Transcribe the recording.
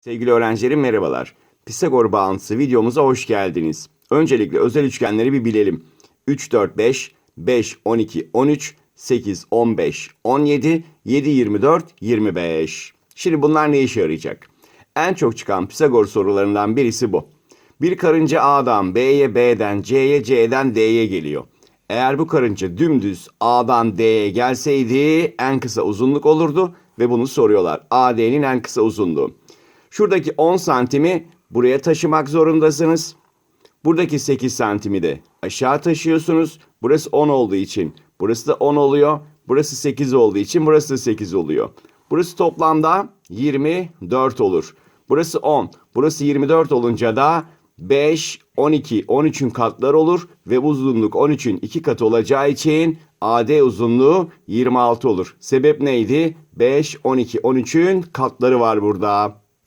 Sevgili öğrencilerim merhabalar. Pisagor bağıntısı videomuza hoş geldiniz. Öncelikle özel üçgenleri bir bilelim. 3, 4, 5, 5, 12, 13, 8, 15, 17, 7, 24, 25. Şimdi bunlar ne işe yarayacak? En çok çıkan Pisagor sorularından birisi bu. Bir karınca A'dan B'ye, B'den C'ye, C'den D'ye geliyor. Eğer bu karınca dümdüz A'dan D'ye gelseydi en kısa uzunluk olurdu ve bunu soruyorlar. AD'nin en kısa uzunluğu. Şuradaki 10 santimi buraya taşımak zorundasınız. Buradaki 8 santimi de aşağı taşıyorsunuz. Burası 10 olduğu için burası da 10 oluyor. Burası 8 olduğu için burası da 8 oluyor. Burası toplamda 24 olur. Burası 10. Burası 24 olunca da 5, 12, 13'ün katları olur ve uzunluk 13'ün 2 katı olacağı için AD uzunluğu 26 olur. Sebep neydi? 5, 12, 13'ün katları var burada.